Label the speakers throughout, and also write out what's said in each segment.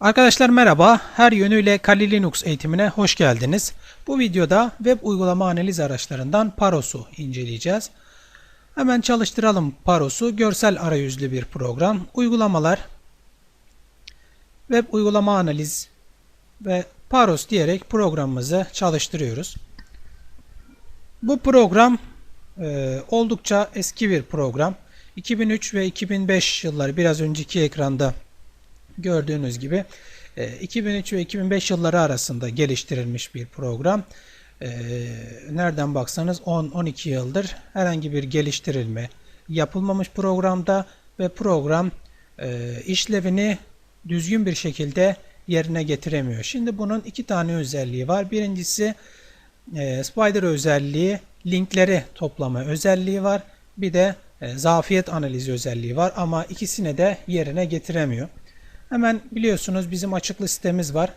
Speaker 1: Arkadaşlar merhaba. Her yönüyle Kali Linux eğitimine hoş geldiniz. Bu videoda web uygulama analiz araçlarından Paros'u inceleyeceğiz. Hemen çalıştıralım Paros'u. Görsel arayüzlü bir program. Uygulamalar, web uygulama analiz ve Paros diyerek programımızı çalıştırıyoruz. Bu program e, oldukça eski bir program. 2003 ve 2005 yılları biraz önceki ekranda gördüğünüz gibi 2003 ve 2005 yılları arasında geliştirilmiş bir program. E, nereden baksanız 10-12 yıldır herhangi bir geliştirilme yapılmamış programda ve program e, işlevini düzgün bir şekilde yerine getiremiyor. Şimdi bunun iki tane özelliği var. Birincisi e, Spider özelliği, linkleri toplama özelliği var. Bir de zafiyet analizi özelliği var ama ikisini de yerine getiremiyor. Hemen biliyorsunuz bizim açık listemiz var.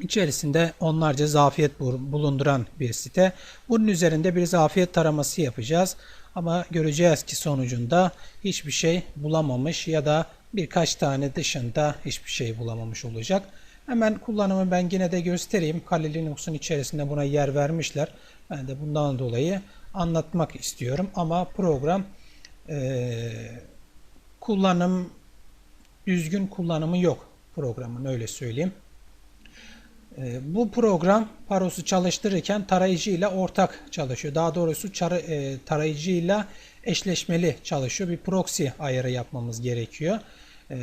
Speaker 1: İçerisinde onlarca zafiyet bulunduran bir site. Bunun üzerinde bir zafiyet taraması yapacağız. Ama göreceğiz ki sonucunda hiçbir şey bulamamış ya da birkaç tane dışında hiçbir şey bulamamış olacak. Hemen kullanımı ben yine de göstereyim. Kali Linux'un içerisinde buna yer vermişler. Ben de bundan dolayı anlatmak istiyorum. Ama program e, kullanım düzgün kullanımı yok programın öyle söyleyeyim. E, bu program Paros'u çalıştırırken tarayıcı ile ortak çalışıyor. Daha doğrusu e, tarayıcı ile eşleşmeli çalışıyor. Bir proxy ayarı yapmamız gerekiyor. E,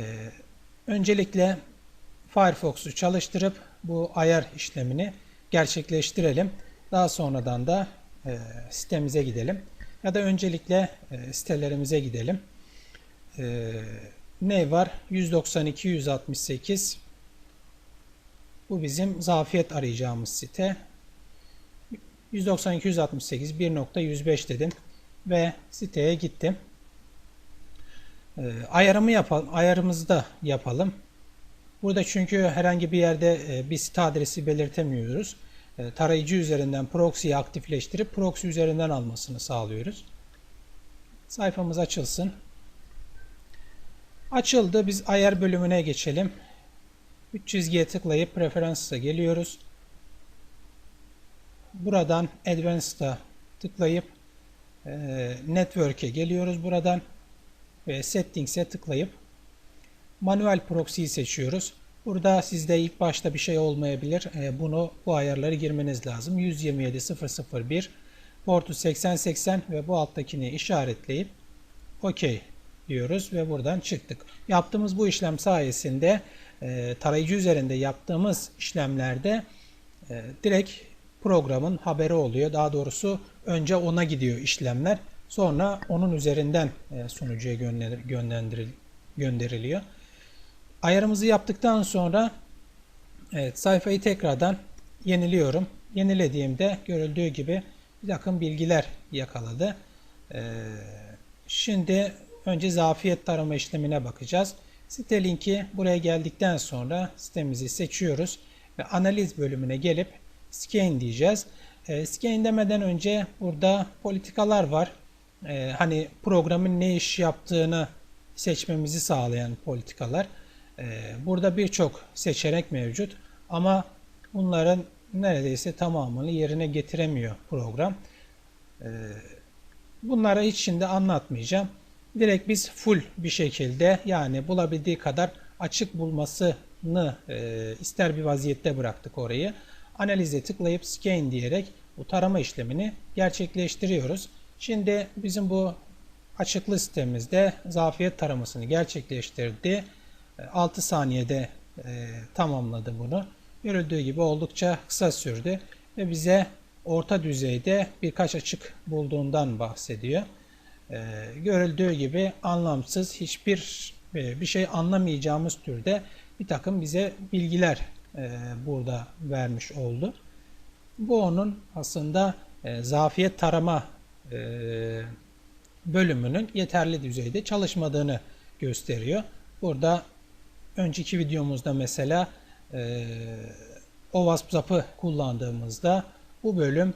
Speaker 1: öncelikle Firefox'u çalıştırıp bu ayar işlemini gerçekleştirelim. Daha sonradan da e, sitemize gidelim. Ya da öncelikle e, sitelerimize gidelim. E, ne var? 192 168 bu bizim zafiyet arayacağımız site. 192 168 1.105 dedim ve siteye gittim. E, ayarımı yapalım. Ayarımızı da yapalım. Burada çünkü herhangi bir yerde e, bir site adresi belirtemiyoruz. E, tarayıcı üzerinden proxy'yi aktifleştirip proxy üzerinden almasını sağlıyoruz. Sayfamız açılsın. Açıldı. Biz ayar bölümüne geçelim. 3 çizgiye tıklayıp Preferences'a geliyoruz. Buradan Advanced'a tıklayıp e, Network'e geliyoruz buradan ve Settings'e tıklayıp Manuel Proxy'yi seçiyoruz. Burada sizde ilk başta bir şey olmayabilir. E, bunu bu ayarları girmeniz lazım. 127.001 portu 8080 ve bu alttakini işaretleyip OK diyoruz ve buradan çıktık. Yaptığımız bu işlem sayesinde e, tarayıcı üzerinde yaptığımız işlemlerde e, direkt programın haberi oluyor. Daha doğrusu önce ona gidiyor işlemler. Sonra onun üzerinden e, sunucuya gönderil gönderiliyor. Ayarımızı yaptıktan sonra evet, sayfayı tekrardan yeniliyorum. Yenilediğimde görüldüğü gibi bir takım bilgiler yakaladı. Ee, şimdi Önce zafiyet tarama işlemine bakacağız. Site linki buraya geldikten sonra sitemizi seçiyoruz ve analiz bölümüne gelip scan diyeceğiz. E, scan demeden önce burada politikalar var. E, hani programın ne iş yaptığını seçmemizi sağlayan politikalar. E, burada birçok seçenek mevcut ama bunların neredeyse tamamını yerine getiremiyor program. E, bunlara hiç şimdi anlatmayacağım. Direkt biz full bir şekilde yani bulabildiği kadar açık bulmasını e, ister bir vaziyette bıraktık orayı. Analize tıklayıp scan diyerek bu tarama işlemini gerçekleştiriyoruz. Şimdi bizim bu açıklı sitemizde zafiyet taramasını gerçekleştirdi. 6 e, saniyede e, tamamladı bunu. Görüldüğü gibi oldukça kısa sürdü ve bize orta düzeyde birkaç açık bulduğundan bahsediyor. Ee, görüldüğü gibi anlamsız hiçbir e, bir şey anlamayacağımız türde bir takım bize bilgiler e, burada vermiş oldu. Bu onun aslında e, zafiyet tarama bölümünün yeterli düzeyde çalışmadığını gösteriyor. Burada önceki videomuzda mesela e, OWASP kullandığımızda bu bölüm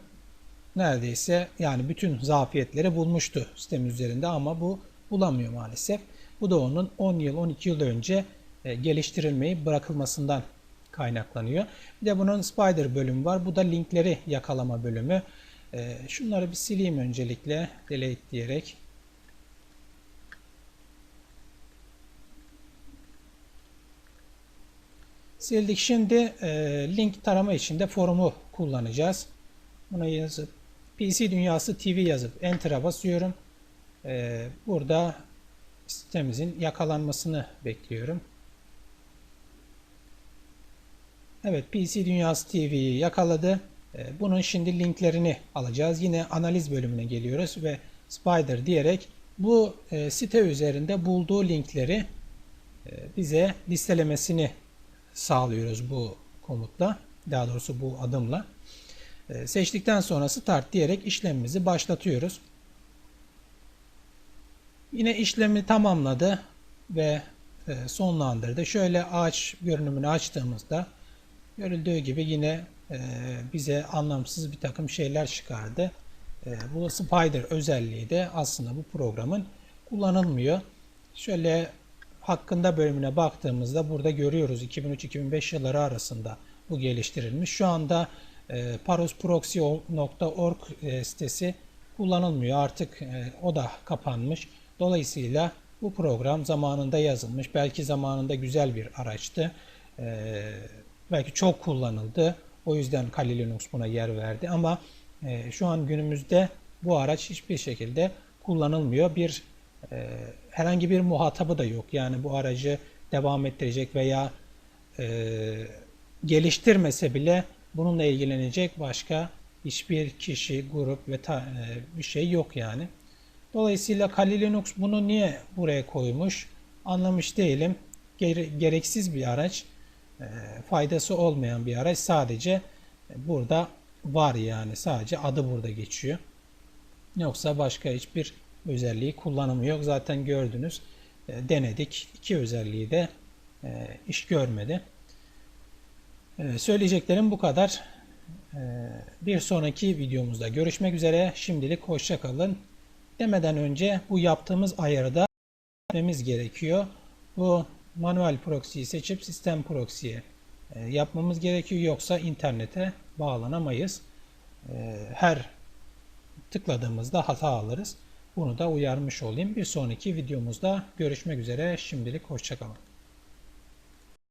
Speaker 1: neredeyse yani bütün zafiyetleri bulmuştu sistem üzerinde ama bu bulamıyor maalesef. Bu da onun 10 yıl 12 yıl önce e, geliştirilmeyi bırakılmasından kaynaklanıyor. Bir de bunun Spider bölümü var. Bu da linkleri yakalama bölümü. E, şunları bir sileyim öncelikle delete diyerek. Sildik. Şimdi e, link tarama için de forumu kullanacağız. Buna yazıp PC Dünyası TV yazıp Enter'a basıyorum. E, burada sitemizin yakalanmasını bekliyorum. Evet PC Dünyası TV'yi yakaladı. E, bunun şimdi linklerini alacağız. Yine analiz bölümüne geliyoruz ve Spider diyerek bu e, site üzerinde bulduğu linkleri e, bize listelemesini sağlıyoruz bu komutla. Daha doğrusu bu adımla. E, seçtikten sonra start diyerek işlemimizi başlatıyoruz. Yine işlemi tamamladı ve e, sonlandırdı. Şöyle ağaç görünümünü açtığımızda görüldüğü gibi yine e, bize anlamsız bir takım şeyler çıkardı. E, bu Spider özelliği de aslında bu programın kullanılmıyor. Şöyle hakkında bölümüne baktığımızda burada görüyoruz 2003-2005 yılları arasında bu geliştirilmiş. Şu anda e, parosproxy.org sitesi kullanılmıyor. Artık e, o da kapanmış. Dolayısıyla bu program zamanında yazılmış. Belki zamanında güzel bir araçtı. E, belki çok kullanıldı. O yüzden Kali Linux buna yer verdi. Ama e, şu an günümüzde bu araç hiçbir şekilde kullanılmıyor. Bir e, herhangi bir muhatabı da yok. Yani bu aracı devam ettirecek veya e, geliştirmese bile bununla ilgilenecek başka hiçbir kişi, grup ve ta, e, bir şey yok yani. Dolayısıyla Kali Linux bunu niye buraya koymuş anlamış değilim. Gere- gereksiz bir araç, e, faydası olmayan bir araç sadece burada var yani sadece adı burada geçiyor. Yoksa başka hiçbir özelliği kullanımı yok. Zaten gördünüz e, denedik. İki özelliği de e, iş görmedi. E, söyleyeceklerim bu kadar. E, bir sonraki videomuzda görüşmek üzere. Şimdilik hoşça kalın. Demeden önce bu yaptığımız ayarı da yapmamız gerekiyor. Bu manuel proxy'yi seçip sistem proxy'ye yapmamız gerekiyor. Yoksa internete bağlanamayız. E, her tıkladığımızda hata alırız. Bunu da uyarmış olayım. Bir sonraki videomuzda görüşmek üzere. Şimdilik hoşçakalın.